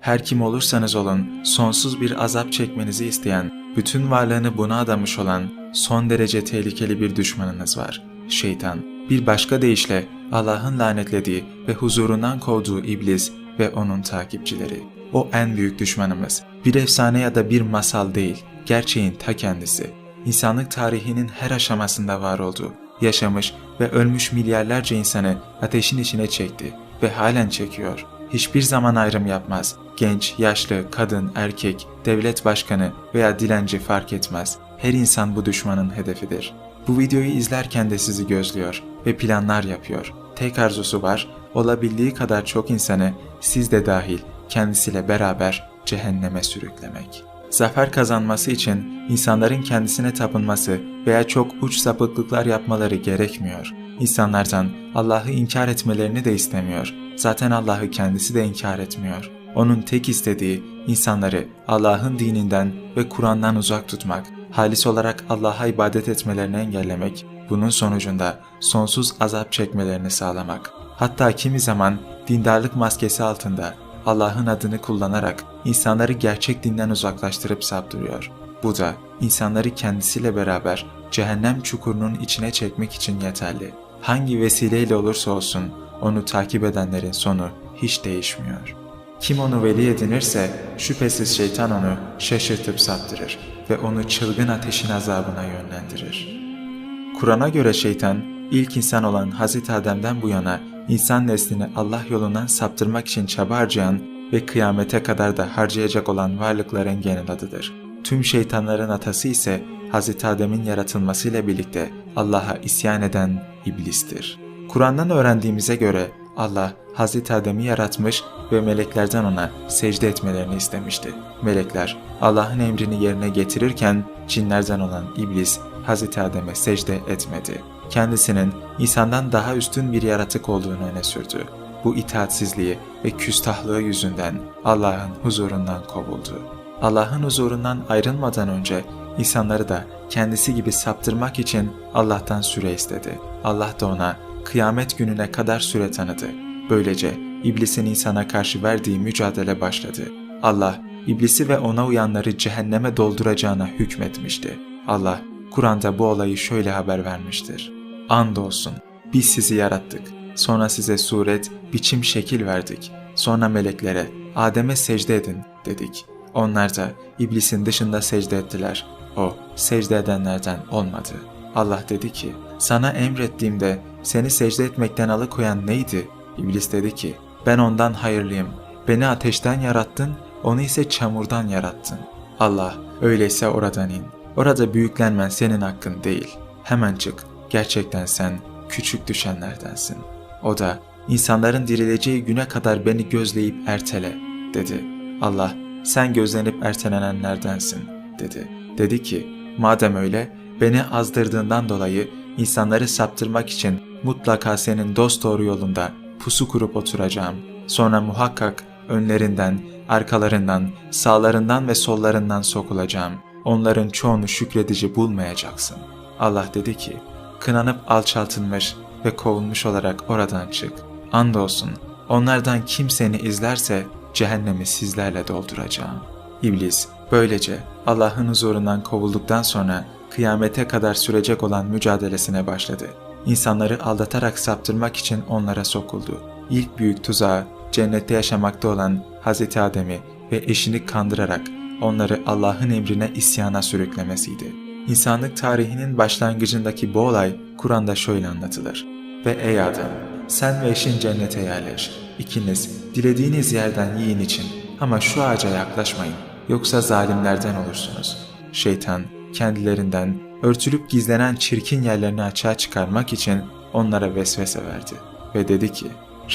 her kim olursanız olun sonsuz bir azap çekmenizi isteyen, bütün varlığını buna adamış olan son derece tehlikeli bir düşmanınız var. Şeytan. Bir başka deyişle Allah'ın lanetlediği ve huzurundan kovduğu iblis ve onun takipçileri. O en büyük düşmanımız. Bir efsane ya da bir masal değil, gerçeğin ta kendisi. İnsanlık tarihinin her aşamasında var oldu, yaşamış ve ölmüş milyarlarca insanı ateşin içine çekti ve halen çekiyor. Hiçbir zaman ayrım yapmaz. Genç, yaşlı, kadın, erkek, devlet başkanı veya dilenci fark etmez. Her insan bu düşmanın hedefidir. Bu videoyu izlerken de sizi gözlüyor ve planlar yapıyor. Tek arzusu var, olabildiği kadar çok insanı, siz de dahil, kendisiyle beraber cehenneme sürüklemek. Zafer kazanması için insanların kendisine tapınması veya çok uç sapıklıklar yapmaları gerekmiyor. İnsanlardan Allah'ı inkar etmelerini de istemiyor. Zaten Allah'ı kendisi de inkar etmiyor. Onun tek istediği insanları Allah'ın dininden ve Kur'an'dan uzak tutmak, halis olarak Allah'a ibadet etmelerini engellemek, bunun sonucunda sonsuz azap çekmelerini sağlamak. Hatta kimi zaman dindarlık maskesi altında Allah'ın adını kullanarak insanları gerçek dinden uzaklaştırıp saptırıyor. Bu da insanları kendisiyle beraber cehennem çukurunun içine çekmek için yeterli. Hangi vesileyle olursa olsun onu takip edenlerin sonu hiç değişmiyor. Kim onu veli edinirse şüphesiz şeytan onu şaşırtıp saptırır ve onu çılgın ateşin azabına yönlendirir. Kur'an'a göre şeytan ilk insan olan Hazreti Adem'den bu yana insan neslini Allah yolundan saptırmak için çaba harcayan ve kıyamete kadar da harcayacak olan varlıkların genel adıdır. Tüm şeytanların atası ise Hazreti Adem'in yaratılmasıyla birlikte Allah'a isyan eden iblistir. Kur'an'dan öğrendiğimize göre Allah Hazreti Adem'i yaratmış ve meleklerden ona secde etmelerini istemişti. Melekler Allah'ın emrini yerine getirirken cinlerden olan iblis Hazreti Adem'e secde etmedi. Kendisinin insandan daha üstün bir yaratık olduğunu öne sürdü. Bu itaatsizliği ve küstahlığı yüzünden Allah'ın huzurundan kovuldu. Allah'ın huzurundan ayrılmadan önce insanları da kendisi gibi saptırmak için Allah'tan süre istedi. Allah da ona kıyamet gününe kadar süre tanıdı. Böylece iblisin insana karşı verdiği mücadele başladı. Allah, iblisi ve ona uyanları cehenneme dolduracağına hükmetmişti. Allah, Kur'an'da bu olayı şöyle haber vermiştir. Andolsun, biz sizi yarattık. Sonra size suret, biçim şekil verdik. Sonra meleklere, Adem'e secde edin dedik. Onlar da iblisin dışında secde ettiler. O, secde edenlerden olmadı. Allah dedi ki, sana emrettiğimde seni secde etmekten alıkoyan neydi? İblis dedi ki, ben ondan hayırlıyım. Beni ateşten yarattın, onu ise çamurdan yarattın. Allah, öyleyse oradan in. Orada büyüklenmen senin hakkın değil. Hemen çık. Gerçekten sen küçük düşenlerdensin. O da, insanların dirileceği güne kadar beni gözleyip ertele, dedi. Allah, sen gözlenip ertelenenlerdensin, dedi. Dedi ki, madem öyle, beni azdırdığından dolayı insanları saptırmak için mutlaka senin dost doğru yolunda pusu kurup oturacağım. Sonra muhakkak önlerinden, arkalarından, sağlarından ve sollarından sokulacağım. Onların çoğunu şükredici bulmayacaksın. Allah dedi ki, kınanıp alçaltılmış ve kovulmuş olarak oradan çık. Andolsun, onlardan kim seni izlerse cehennemi sizlerle dolduracağım. İblis, böylece Allah'ın huzurundan kovulduktan sonra kıyamete kadar sürecek olan mücadelesine başladı. İnsanları aldatarak saptırmak için onlara sokuldu. İlk büyük tuzağı cennette yaşamakta olan Hz. Adem'i ve eşini kandırarak onları Allah'ın emrine isyana sürüklemesiydi. İnsanlık tarihinin başlangıcındaki bu olay Kur'an'da şöyle anlatılır. Ve ey Adem, sen ve eşin cennete yerleş. İkiniz dilediğiniz yerden yiyin için ama şu ağaca yaklaşmayın yoksa zalimlerden olursunuz. Şeytan kendilerinden örtülüp gizlenen çirkin yerlerini açığa çıkarmak için onlara vesvese verdi ve dedi ki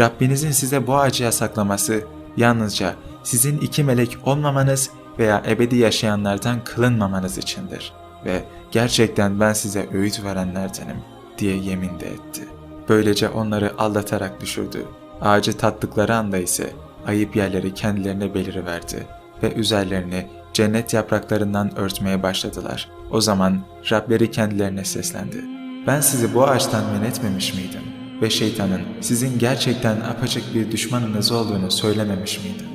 Rabbinizin size bu ağacı yasaklaması yalnızca sizin iki melek olmamanız veya ebedi yaşayanlardan kılınmamanız içindir ve gerçekten ben size öğüt verenlerdenim diye yemin de etti. Böylece onları aldatarak düşürdü. Ağacı tattıkları anda ise ayıp yerleri kendilerine beliriverdi ve üzerlerini cennet yapraklarından örtmeye başladılar. O zaman Rableri kendilerine seslendi. Ben sizi bu ağaçtan men etmemiş miydim? Ve şeytanın sizin gerçekten apaçık bir düşmanınız olduğunu söylememiş miydim?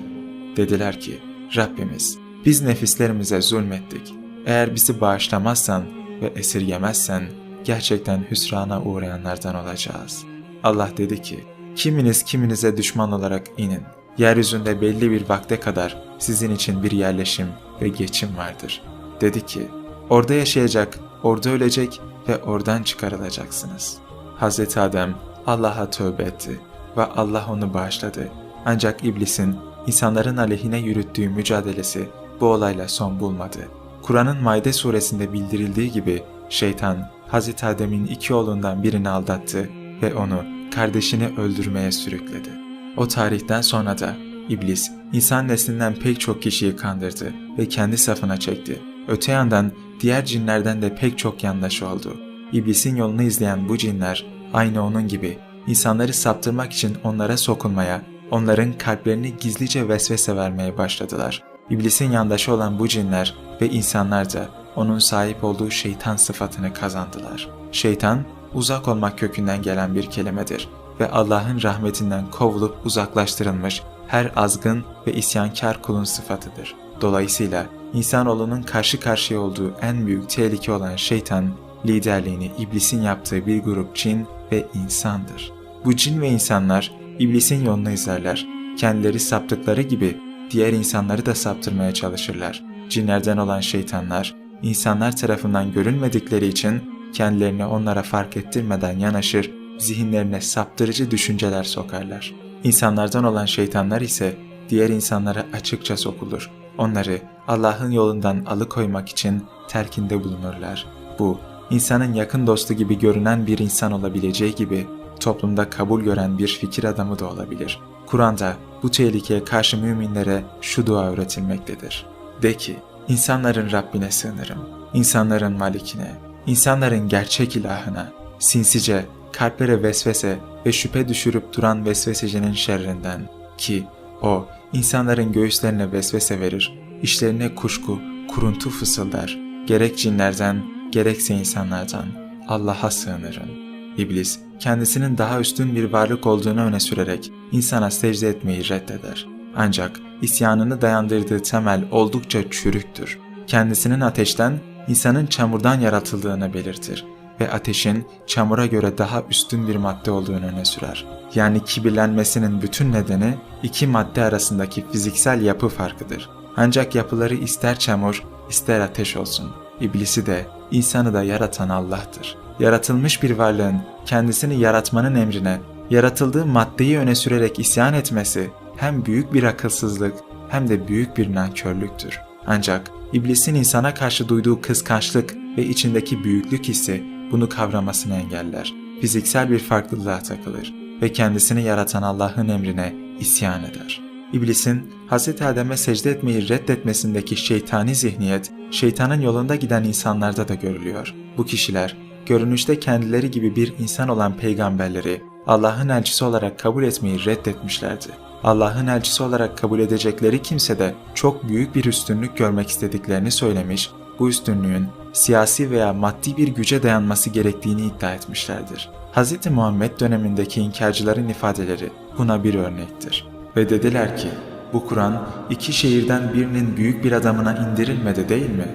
Dediler ki, Rabbimiz, biz nefislerimize zulmettik. Eğer bizi bağışlamazsan ve esirgemezsen gerçekten hüsrana uğrayanlardan olacağız. Allah dedi ki, kiminiz kiminize düşman olarak inin. Yeryüzünde belli bir vakte kadar sizin için bir yerleşim ve geçim vardır. Dedi ki, orada yaşayacak, orada ölecek ve oradan çıkarılacaksınız. Hz. Adem Allah'a tövbe etti ve Allah onu bağışladı. Ancak iblisin insanların aleyhine yürüttüğü mücadelesi bu olayla son bulmadı. Kur'an'ın Maide suresinde bildirildiği gibi şeytan Hz. Adem'in iki oğlundan birini aldattı ve onu kardeşini öldürmeye sürükledi. O tarihten sonra da iblis insan neslinden pek çok kişiyi kandırdı ve kendi safına çekti. Öte yandan diğer cinlerden de pek çok yandaşı oldu. İblisin yolunu izleyen bu cinler aynı onun gibi insanları saptırmak için onlara sokulmaya, onların kalplerini gizlice vesvese vermeye başladılar. İblisin yandaşı olan bu cinler ve insanlar da onun sahip olduğu şeytan sıfatını kazandılar. Şeytan, uzak olmak kökünden gelen bir kelimedir ve Allah'ın rahmetinden kovulup uzaklaştırılmış her azgın ve isyankar kulun sıfatıdır. Dolayısıyla insanoğlunun karşı karşıya olduğu en büyük tehlike olan şeytan, liderliğini iblisin yaptığı bir grup cin ve insandır. Bu cin ve insanlar iblisin yolunu izlerler. Kendileri saptıkları gibi diğer insanları da saptırmaya çalışırlar. Cinlerden olan şeytanlar, insanlar tarafından görülmedikleri için kendilerini onlara fark ettirmeden yanaşır, zihinlerine saptırıcı düşünceler sokarlar. İnsanlardan olan şeytanlar ise diğer insanlara açıkça sokulur. Onları Allah'ın yolundan alıkoymak için terkinde bulunurlar. Bu, insanın yakın dostu gibi görünen bir insan olabileceği gibi toplumda kabul gören bir fikir adamı da olabilir. Kur'an'da bu tehlikeye karşı müminlere şu dua öğretilmektedir. De ki, insanların Rabbine sığınırım, insanların malikine, insanların gerçek ilahına, sinsice, kalplere vesvese ve şüphe düşürüp duran vesvesecinin şerrinden ki o insanların göğüslerine vesvese verir, işlerine kuşku, kuruntu fısıldar, gerek cinlerden gerekse insanlardan Allah'a sığınırım. İblis kendisinin daha üstün bir varlık olduğunu öne sürerek insana secde etmeyi reddeder. Ancak isyanını dayandırdığı temel oldukça çürüktür. Kendisinin ateşten, insanın çamurdan yaratıldığını belirtir ve ateşin çamura göre daha üstün bir madde olduğunu öne sürer. Yani kibirlenmesinin bütün nedeni iki madde arasındaki fiziksel yapı farkıdır. Ancak yapıları ister çamur, ister ateş olsun. İblisi de, insanı da yaratan Allah'tır. Yaratılmış bir varlığın kendisini yaratmanın emrine, yaratıldığı maddeyi öne sürerek isyan etmesi hem büyük bir akılsızlık hem de büyük bir nankörlüktür. Ancak iblisin insana karşı duyduğu kıskançlık ve içindeki büyüklük hissi bunu kavramasını engeller. Fiziksel bir farklılığa takılır ve kendisini yaratan Allah'ın emrine isyan eder. İblisin Hz. Adem'e secde etmeyi reddetmesindeki şeytani zihniyet, şeytanın yolunda giden insanlarda da görülüyor. Bu kişiler, görünüşte kendileri gibi bir insan olan peygamberleri Allah'ın elçisi olarak kabul etmeyi reddetmişlerdi. Allah'ın elçisi olarak kabul edecekleri kimse de çok büyük bir üstünlük görmek istediklerini söylemiş, bu üstünlüğün siyasi veya maddi bir güce dayanması gerektiğini iddia etmişlerdir. Hz. Muhammed dönemindeki inkarcıların ifadeleri buna bir örnektir. Ve dediler ki, bu Kur'an iki şehirden birinin büyük bir adamına indirilmedi değil mi?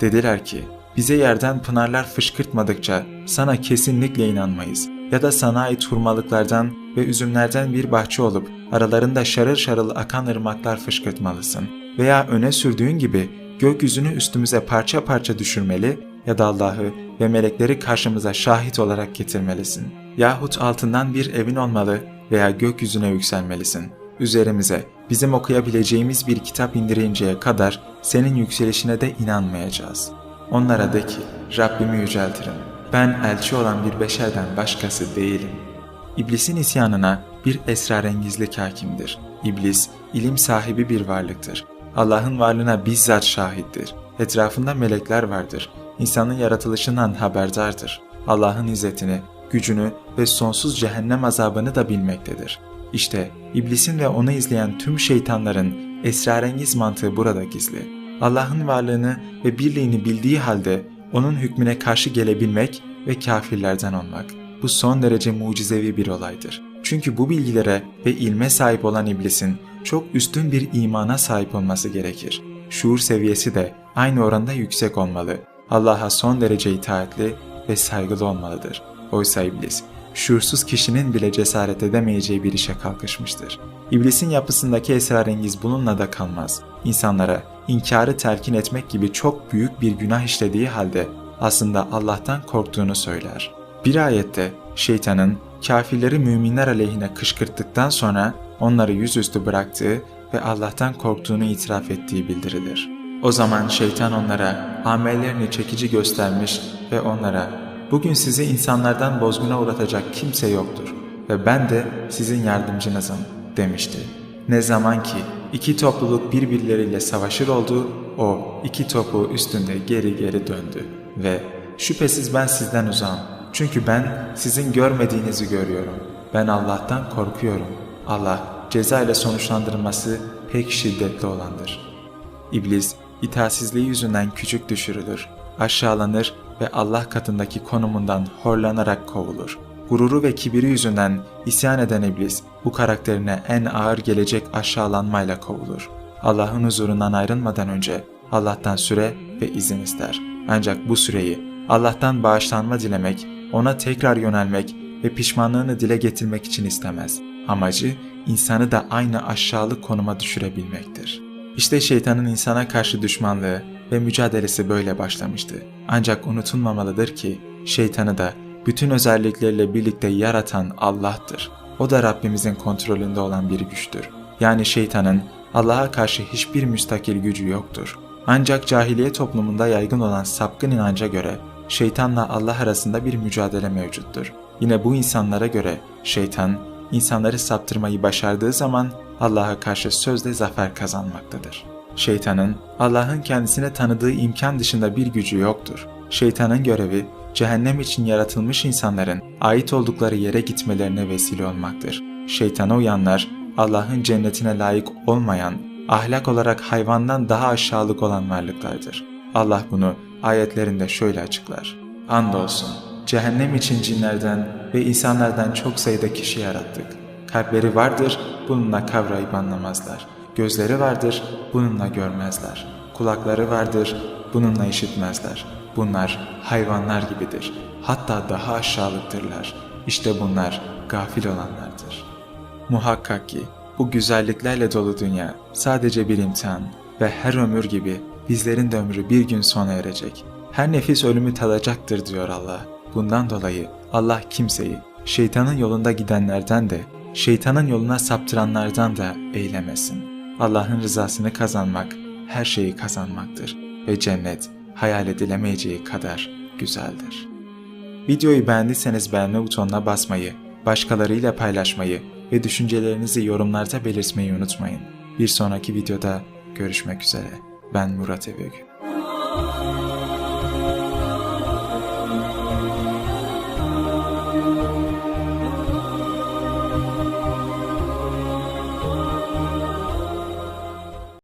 Dediler ki, bize yerden pınarlar fışkırtmadıkça sana kesinlikle inanmayız. Ya da sana ait hurmalıklardan ve üzümlerden bir bahçe olup aralarında şarıl şarıl akan ırmaklar fışkırtmalısın. Veya öne sürdüğün gibi gökyüzünü üstümüze parça parça düşürmeli ya da Allah'ı ve melekleri karşımıza şahit olarak getirmelisin. Yahut altından bir evin olmalı veya gökyüzüne yükselmelisin. Üzerimize bizim okuyabileceğimiz bir kitap indirinceye kadar senin yükselişine de inanmayacağız. Onlara de ki Rabbimi yüceltirim. Ben elçi olan bir beşerden başkası değilim. İblisin isyanına bir esrarengizlik hakimdir. İblis ilim sahibi bir varlıktır. Allah'ın varlığına bizzat şahittir. Etrafında melekler vardır. İnsanın yaratılışından haberdardır. Allah'ın izzetini, gücünü ve sonsuz cehennem azabını da bilmektedir. İşte iblisin ve onu izleyen tüm şeytanların esrarengiz mantığı burada gizli. Allah'ın varlığını ve birliğini bildiği halde onun hükmüne karşı gelebilmek ve kafirlerden olmak. Bu son derece mucizevi bir olaydır. Çünkü bu bilgilere ve ilme sahip olan iblisin çok üstün bir imana sahip olması gerekir. Şuur seviyesi de aynı oranda yüksek olmalı. Allah'a son derece itaatli ve saygılı olmalıdır. Oysa iblis, şuursuz kişinin bile cesaret edemeyeceği bir işe kalkışmıştır. İblisin yapısındaki esrarengiz bununla da kalmaz. İnsanlara inkarı telkin etmek gibi çok büyük bir günah işlediği halde aslında Allah'tan korktuğunu söyler. Bir ayette şeytanın kafirleri müminler aleyhine kışkırttıktan sonra onları yüzüstü bıraktığı ve Allah'tan korktuğunu itiraf ettiği bildirilir. O zaman şeytan onlara amellerini çekici göstermiş ve onlara bugün sizi insanlardan bozguna uğratacak kimse yoktur ve ben de sizin yardımcınızım demişti. Ne zaman ki iki topluluk birbirleriyle savaşır oldu, o iki topu üstünde geri geri döndü ve şüphesiz ben sizden uzağım. Çünkü ben sizin görmediğinizi görüyorum. Ben Allah'tan korkuyorum. Allah ceza ile sonuçlandırılması pek şiddetli olandır. İblis itaatsizliği yüzünden küçük düşürülür, aşağılanır ve Allah katındaki konumundan horlanarak kovulur. Gururu ve kibiri yüzünden isyan eden iblis bu karakterine en ağır gelecek aşağılanmayla kovulur. Allah'ın huzurundan ayrılmadan önce Allah'tan süre ve izin ister. Ancak bu süreyi Allah'tan bağışlanma dilemek, ona tekrar yönelmek ve pişmanlığını dile getirmek için istemez. Amacı insanı da aynı aşağılık konuma düşürebilmektir. İşte şeytanın insana karşı düşmanlığı ve mücadelesi böyle başlamıştı. Ancak unutulmamalıdır ki şeytanı da bütün özellikleriyle birlikte yaratan Allah'tır. O da Rabbimizin kontrolünde olan bir güçtür. Yani şeytanın Allah'a karşı hiçbir müstakil gücü yoktur. Ancak cahiliye toplumunda yaygın olan sapkın inanca göre şeytanla Allah arasında bir mücadele mevcuttur. Yine bu insanlara göre şeytan insanları saptırmayı başardığı zaman Allah'a karşı sözle zafer kazanmaktadır. Şeytanın Allah'ın kendisine tanıdığı imkan dışında bir gücü yoktur. Şeytanın görevi cehennem için yaratılmış insanların ait oldukları yere gitmelerine vesile olmaktır. Şeytana uyanlar Allah'ın cennetine layık olmayan, ahlak olarak hayvandan daha aşağılık olan varlıklardır. Allah bunu ayetlerinde şöyle açıklar. Andolsun cehennem için cinlerden ve insanlardan çok sayıda kişi yarattık. Kalpleri vardır, bununla kavrayıp anlamazlar. Gözleri vardır, bununla görmezler. Kulakları vardır, bununla işitmezler. Bunlar hayvanlar gibidir. Hatta daha aşağılıktırlar. İşte bunlar gafil olanlardır. Muhakkak ki bu güzelliklerle dolu dünya sadece bir imtihan ve her ömür gibi bizlerin de ömrü bir gün sona erecek. Her nefis ölümü tadacaktır diyor Allah. Bundan dolayı Allah kimseyi şeytanın yolunda gidenlerden de şeytanın yoluna saptıranlardan da eylemesin. Allah'ın rızasını kazanmak her şeyi kazanmaktır ve cennet hayal edilemeyeceği kadar güzeldir. Videoyu beğendiyseniz beğenme butonuna basmayı, başkalarıyla paylaşmayı ve düşüncelerinizi yorumlarda belirtmeyi unutmayın. Bir sonraki videoda görüşmek üzere. Ben Murat Evegün.